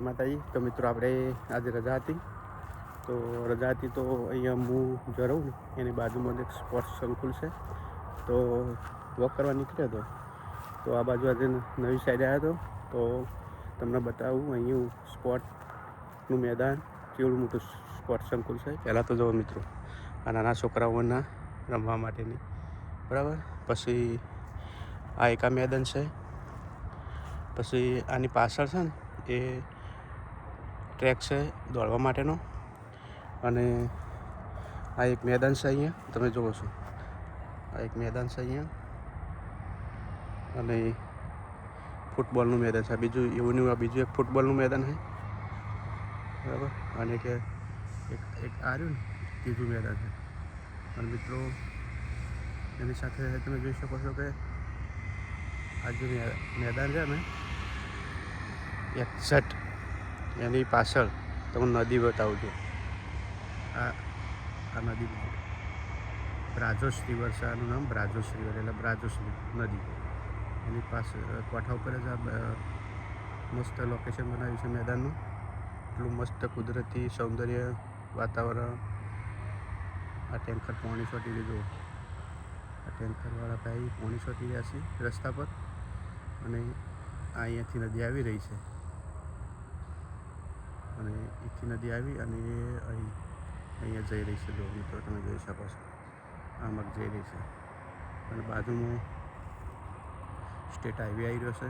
માતાજી, તો મિત્રો આપણે આજે રજા હતી. તો રજા હતી તો અહીંયા હું જો રહું ને, એની બાજુમાં એક સ્પોર્ટ્સ સંકુલ છે. તો વોક કરવા નીકળ્યો હતો. તો આ બાજુ આજે નવી સાઈડ આવ્યો હતો. તો તમને બતાવું, અહીંયા સ્પોર્ટનું મેદાન કેવડું મોટું સ્પોર્ટ સંકુલ છે. પહેલાં તો જુઓ મિત્રો, આ નાના છોકરાઓના રમવા માટેની. બરાબર? પછી આ એકા મેદાન છે. પછી આની પાછળ છે ને, એ ટ્રેક છે દોડવા માટેનો. અને આ એક મેદાન છે અહીંયા. તમે જુઓ છો. આ એક મેદાન છે અહીંયા. અને ફૂટબોલનું મેદાન છે. બીજું એવું નહીં આ બીજું એક ફૂટબોલનું મેદાન છે. બરાબર? અને કે એક એક આ રહ્યું ને, ત્રીજું મેદાન છે. અને મિત્રો, એની સાથે તમે જોઈ શકો છો કે આ જે મેદાન છે ને એક્ઝેક્ટ એની પાછળ તમને નદી બતાવું છું. આ આ નદી બ્રાજોસ રિવર છે આનું નામ બ્રાજોસ રિવર એટલે બ્રાજોસ નદી. એની પાસે કોઠા ઉપર જ આ મસ્ત લોકેશન બનાવ્યું છે મેદાનનું. એટલું મસ્ત કુદરતી સૌંદર્ય વાતાવરણ. આ ટેન્કર પોણી છોટી લીધું. આ ટેન્કરવાળા ભાઈ પોણી છોટી રહ્યા છે રસ્તા પર. અને આ અહીંયાથી નદી આવી રહી છે. અને અહીંથી નદી આવી અને અહીં, અહીંયા જઈ રહી છે જો મિત્રો તમે જોઈ શકો છો. આમ જઈ રહી છે. અને બાજુમાં સ્ટેટ હાઈવે આવી રહ્યો છે.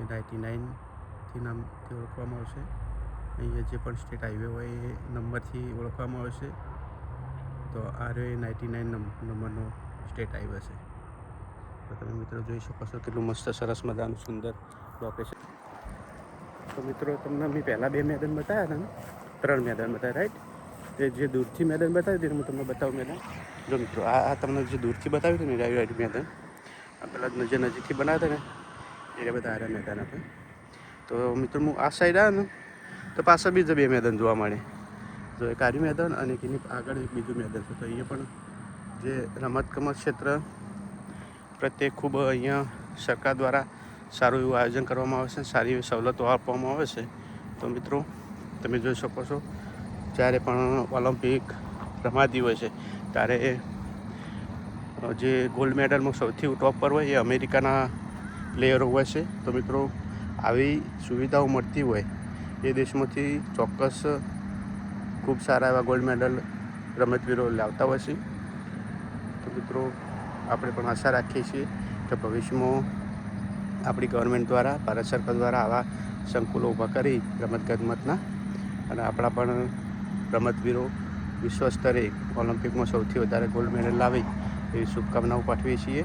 એ નાઇન્ટી નાઇનથી નામથી ઓળખવામાં આવશે. અહીંયા જે પણ સ્ટેટ હાઈવે હોય એ નંબરથી ઓળખવામાં આવશે. તો આ એ નાઇન્ટી નાઇન નંબરનો સ્ટેટ હાઈવે છે. તો તમે મિત્રો જોઈ શકો છો કેટલું મસ્ત સરસ મજાનું સુંદર લોકેશન તો મિત્રો, તમને મેં પહેલાં બે મેદાન બતાવ્યા હતા ને? ત્રણ મેદાન બતાવ્યા રાઈટ એ જે દૂરથી મેદાન બતાવ્યું હતું હું તમને બતાવું મેદાન. જો મિત્રો, આ તમને જે દૂરથી બતાવ્યું હતું ને રાઈટ રાઈટ મેદાન, આ પેલા જે નજીકથી બનાવતા ને, એ બધા આરા મેદાન આપણે તો મિત્રો, હું આ સાઈડ આવ્યો ને, તો પાછા બીજા બે મેદાન જોવા મળે. જો એક આર્યું મેદાન અને એની આગળ એક બીજું મેદાન. છે તો અહીંયા પણ જે રમતગમત ક્ષેત્ર પ્રત્યે ખૂબ અહીંયા સરકાર દ્વારા સારું એવું આયોજન કરવામાં આવે છે સારી એવી સવલતો આપવામાં આવે છે. તો મિત્રો, તમે જોઈ શકો છો, જ્યારે પણ ઓલિમ્પિક રમાતી હોય છે, ત્યારે જે ગોલ્ડ મેડલમાં સૌથી ટોપ પર હોય એ અમેરિકાના પ્લેયરો હોય છે. તો મિત્રો, આવી સુવિધાઓ મળતી હોય એ દેશમાંથી ચોક્કસ ખૂબ સારા એવા ગોલ્ડ મેડલ રમતવીરો લાવતા હોય છે. તો મિત્રો, આપણે પણ આશા રાખીએ છીએ કે ભવિષ્યમાં આપણી ગવર્મેન્ટ દ્વારા, ભારત સરકાર દ્વારા આવા સંકુલો ઊભા કરી રમતગમતના અને આપણા પણ રમતવીરો વિશ્વ સ્તરે ઓલિમ્પિકમાં સૌથી વધારે ગોલ્ડ મેડલ લાવે એવી શુભકામનાઓ પાઠવીએ છીએ.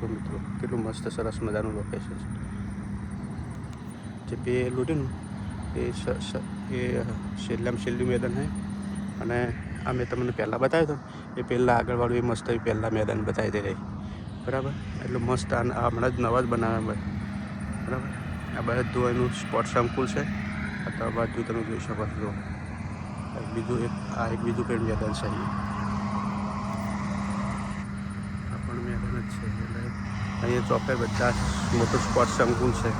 તો મિત્રો, કેટલું મસ્ત સરસ મજાનું લોકેશન છે. જે પે રહ્યું એ એ છેલ્લામાં છેલ્લું મેદાન છે. અને આ મેં તમને પહેલાં બતાવ્યું હતું, એ પહેલાં આગળવાળું એ મસ્ત પહેલાં મેદાન બતાવી દે રહી. બરાબર? એટલું મસ્ત આ હમણાં જ નવા જ બનાવ્યા બરાબર? આ બધું એનું સ્પોર્ટ સંકુલ છે. આ બાજુ તમે જોઈ શકો છો. એક બીજું એક આ એક બીજું કંઈ મેદાન છે આ પણ મેદાન જ છે. એટલે અહીંયા ચોપે બધા મોટું સ્પોર્ટ સંકુલ છે.